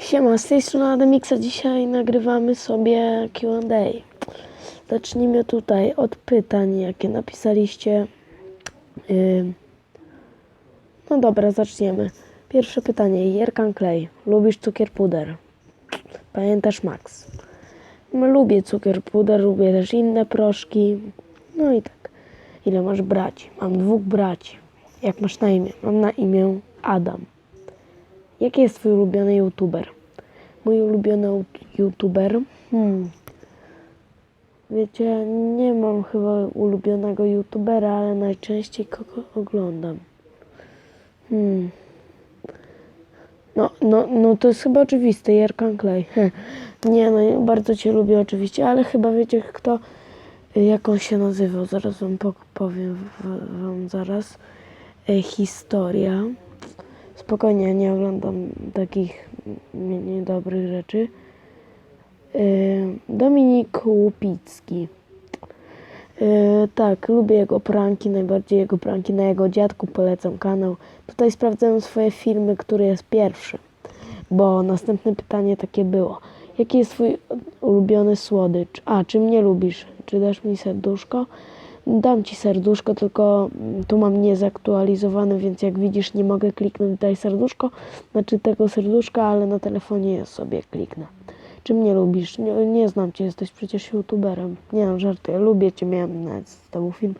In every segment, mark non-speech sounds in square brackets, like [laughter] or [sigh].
Siema, z tej strony Ademixa. Dzisiaj nagrywamy sobie Q&A. Zacznijmy tutaj od pytań, jakie napisaliście. No dobra, zaczniemy. Pierwsze pytanie. Jerkan Clay. Lubisz cukier puder? Pamiętasz Max? No, lubię cukier puder, lubię też inne proszki. No i tak. Ile masz braci? Mam dwóch braci. Jak masz na imię? Mam na imię Adam. Jaki jest twój ulubiony youtuber? Mój ulubiony ut- youtuber? Hmm. Wiecie, nie mam chyba ulubionego youtubera, ale najczęściej kogo oglądam. Hmm. No, no, no to jest chyba oczywiste, Jerkan. Heh. [laughs] Nie no, bardzo Cię lubię oczywiście, ale chyba wiecie kto, jak on się nazywał, zaraz Wam po- powiem Wam zaraz. E, historia. Spokojnie, nie oglądam takich nie- niedobrych rzeczy. Yy, Dominik Łupicki. Yy, tak, lubię jego pranki, najbardziej jego pranki na jego dziadku, polecam kanał. Tutaj sprawdzałem swoje filmy, który jest pierwszy, bo następne pytanie takie było. Jaki jest twój ulubiony słodycz? A, czy mnie lubisz? Czy dasz mi serduszko? Dam ci serduszko, tylko mm, tu mam niezaktualizowane, więc jak widzisz nie mogę kliknąć daj serduszko, znaczy tego serduszka, ale na telefonie sobie kliknę. Czy mnie lubisz? Nie, nie znam cię, jesteś przecież youtuberem. Nie mam żartuję, lubię cię, miałem nawet z tobą film.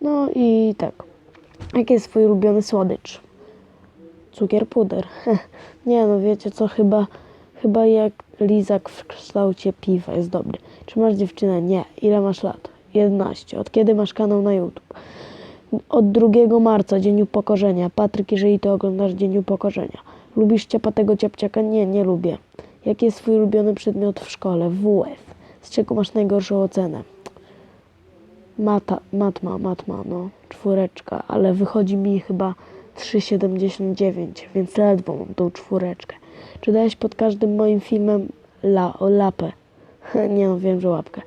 No i tak. Jaki jest twój ulubiony słodycz? Cukier puder. [laughs] nie no, wiecie co, chyba, chyba jak lizak w kształcie piwa jest dobry. Czy masz dziewczynę? Nie. Ile masz lat? 11. Od kiedy masz kanał na YouTube? Od 2 marca, Dzień Upokorzenia. Patryk, jeżeli to oglądasz, Dzień Upokorzenia. Lubisz ciapatego ciapciaka? Nie, nie lubię. Jaki jest twój ulubiony przedmiot w szkole? WF. Z czego masz najgorszą ocenę? Mata, matma, matma, no, czwóreczka, ale wychodzi mi chyba 3,79, więc ledwo mam tą czwóreczkę. Czy dałeś pod każdym moim filmem la, lapę? [laughs] Nie no, wiem, że łapkę.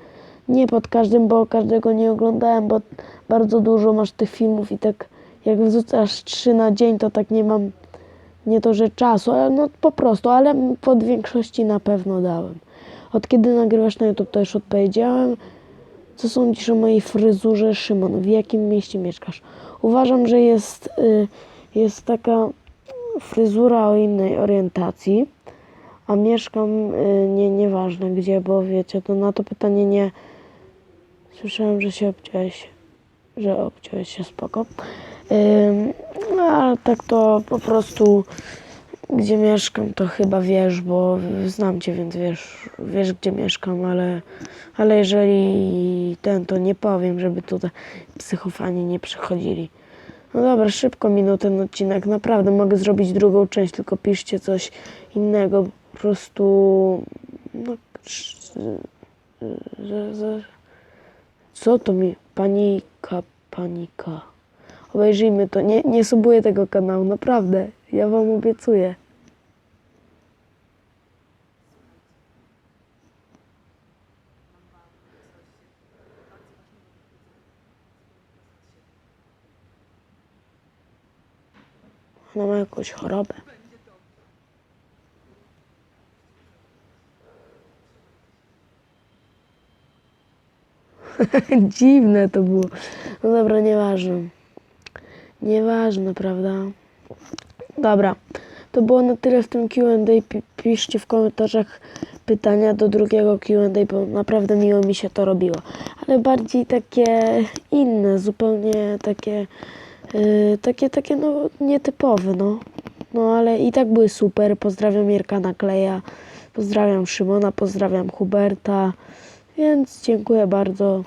Nie pod każdym, bo każdego nie oglądałem, bo bardzo dużo masz tych filmów i tak jak wrzucasz trzy na dzień, to tak nie mam, nie to, że czasu, ale no po prostu, ale pod większości na pewno dałem. Od kiedy nagrywasz na YouTube, to już odpowiedziałem. Co sądzisz o mojej fryzurze, Szymon? W jakim mieście mieszkasz? Uważam, że jest, y, jest taka fryzura o innej orientacji, a mieszkam y, nie, nieważne gdzie, bo wiecie, to na to pytanie nie. Słyszałem, że się obciąłeś, że obciąłeś się spoko. Ym, no, ale tak to po prostu gdzie mieszkam, to chyba wiesz, bo znam cię, więc wiesz, wiesz gdzie mieszkam, ale, ale jeżeli ten, to nie powiem, żeby tutaj psychofani nie przychodzili. No dobra, szybko minął ten odcinek, naprawdę mogę zrobić drugą część, tylko piszcie coś innego, po prostu no, sz- że, że, co to mi, panika, panika. Obejrzyjmy to, nie, nie subuję tego kanału, naprawdę, ja wam obiecuję. Ona ma jakąś chorobę. [laughs] Dziwne to było. No dobra, nieważne. Nieważne, prawda? Dobra, to było na tyle w tym Q&A. Pi- Piszcie w komentarzach pytania do drugiego Q&A, bo naprawdę miło mi się to robiło. Ale bardziej takie inne, zupełnie takie, yy, takie, takie no nietypowe, no. No ale i tak były super. Pozdrawiam Mirka Kleja, pozdrawiam Szymona, pozdrawiam Huberta. Więc dziękuję bardzo.